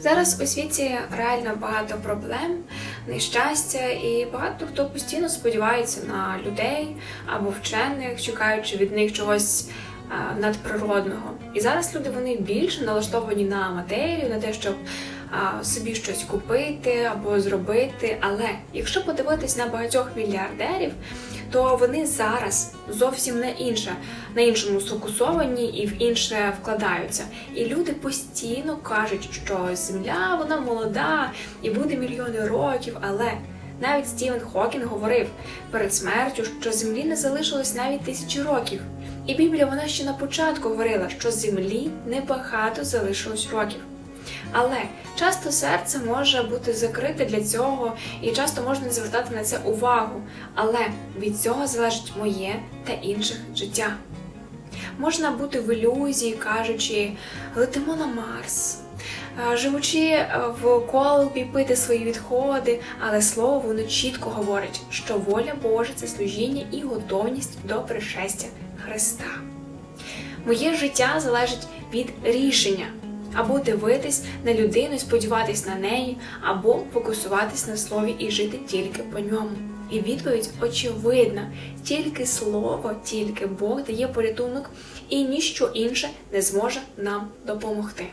Зараз у світі реально багато проблем, нещастя, і багато хто постійно сподівається на людей або вчених, чекаючи від них чогось а, надприродного. І зараз люди вони більше налаштовані на матерію, на те, щоб собі щось купити або зробити. Але якщо подивитись на багатьох мільярдерів, то вони зараз зовсім на інше, на іншому сфокусовані і в інше вкладаються. І люди постійно кажуть, що земля вона молода і буде мільйони років, але навіть Стівен Хокінг говорив перед смертю, що землі не залишилось навіть тисячі років. І Біблія вона ще на початку говорила, що землі небагато залишилось років. Але часто серце може бути закрите для цього, і часто можна не звертати на це увагу. Але від цього залежить моє та інших життя. Можна бути в ілюзії, кажучи, летимо на Марс, е, живучи е, в колбі, пити свої відходи, але слово воно чітко говорить, що воля Божа це служіння і готовність до пришестя Христа. Моє життя залежить від рішення або дивитись на людину сподіватись на неї, або фокусуватись на слові і жити тільки по ньому. І відповідь очевидна: тільки слово, тільки Бог дає порятунок, і ніщо інше не зможе нам допомогти.